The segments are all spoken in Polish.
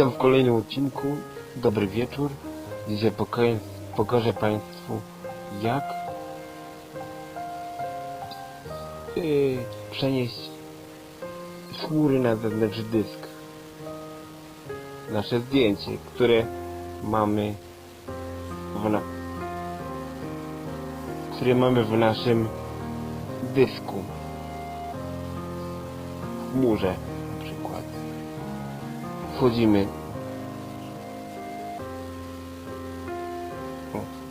Witam w kolejnym odcinku. Dobry wieczór. Dzisiaj pokażę, pokażę Państwu jak yy, przenieść chmury na zewnętrzny dysk. Nasze zdjęcie, które mamy w na... które mamy w naszym dysku. W chmurze wchodzimy.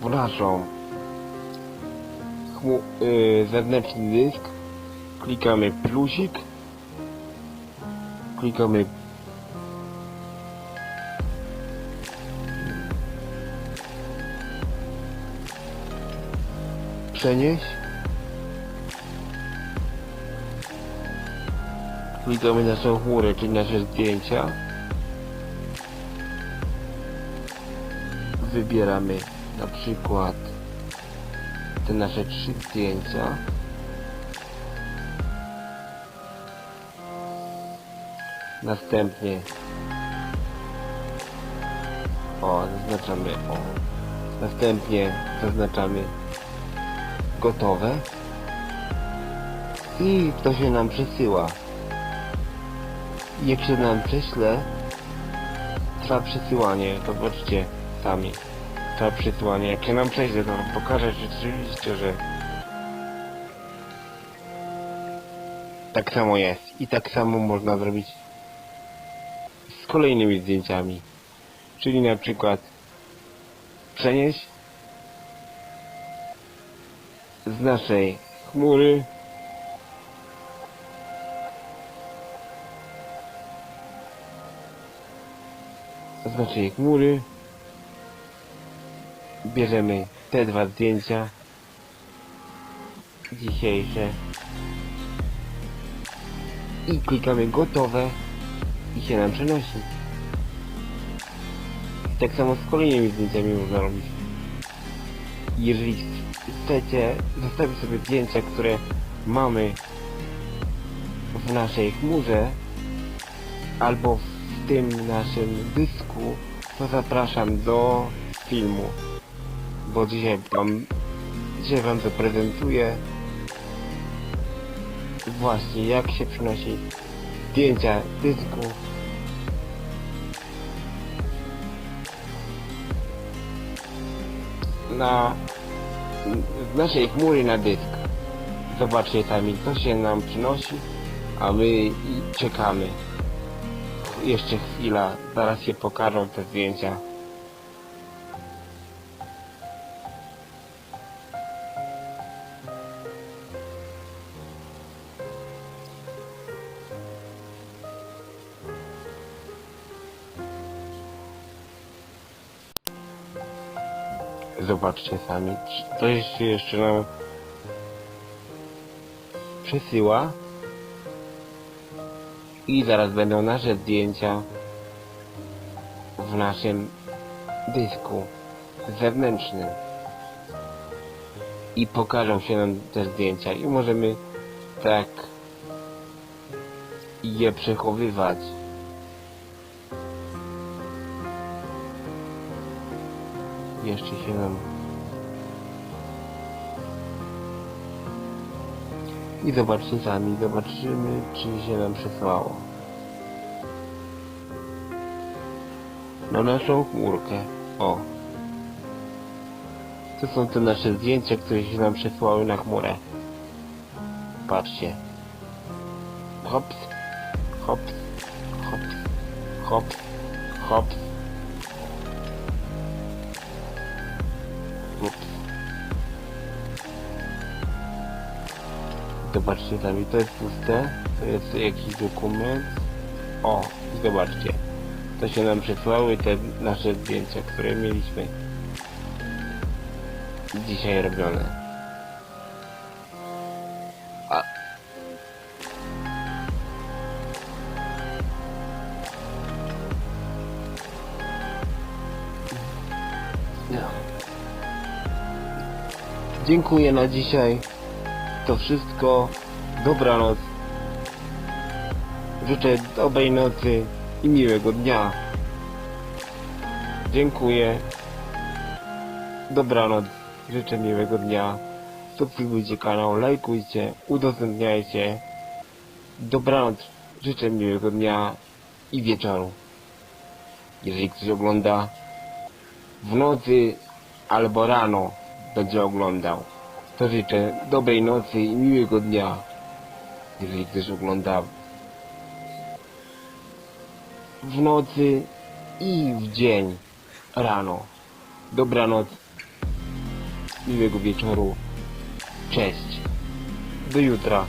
W naszą chmu- yy, zewnętrzny dysk, klikamy plusik, klikamy. Przenieść, klikamy naszą chmurę, czyli nasze zdjęcia, wybieramy na przykład te nasze trzy zdjęcia. Następnie o zaznaczamy o. Następnie zaznaczamy gotowe. I to się nam przesyła. Jak się nam prześle trwa przesyłanie, zobaczcie sami. Trwa przesyłanie. Jak się nam przejdzie, to pokażę rzeczywiście, że tak samo jest. I tak samo można zrobić z kolejnymi zdjęciami. Czyli na przykład przenieść z naszej chmury z naszej chmury bierzemy te dwa zdjęcia dzisiejsze i klikamy gotowe i się nam przenosi. Tak samo z kolejnymi zdjęciami można robić. Jeżeli chcecie zostawić sobie zdjęcia, które mamy w naszej chmurze albo w tym naszym dysku, to zapraszam do filmu bo dzisiaj wam, dzisiaj wam zaprezentuję właśnie jak się przynosi zdjęcia dysku na naszej chmury na dysk. Zobaczcie sami, co się nam przynosi, a my czekamy. Jeszcze chwila, zaraz się pokażą te zdjęcia. Zobaczcie sami, coś się jeszcze nam przesyła. I zaraz będą nasze zdjęcia w naszym dysku zewnętrznym. I pokażą się nam te zdjęcia i możemy tak je przechowywać. Jeszcze się nam I zobaczcie sami, zobaczymy czy się nam przesłało. Na naszą chmurkę. O. To są te nasze zdjęcia, które się nam przesłały na chmurę. Patrzcie. Hops, hops, hops, hops, hops. Ups. Zobaczcie sami, to jest puste, to jest jakiś dokument. O, i zobaczcie. To się nam przesłały te nasze zdjęcia, które mieliśmy dzisiaj robione. A... Dziękuję na dzisiaj. To wszystko. Dobranoc. Życzę dobrej nocy i miłego dnia. Dziękuję. Dobranoc. Życzę miłego dnia. Subskrybujcie kanał, lajkujcie, udostępniajcie. Dobranoc. Życzę miłego dnia i wieczoru. Jeżeli ktoś ogląda w nocy albo rano będzie oglądał, to życzę dobrej nocy i miłego dnia. Jeżeli ktoś ogląda w nocy i w dzień rano. Dobranoc. Miłego wieczoru. Cześć. Do jutra.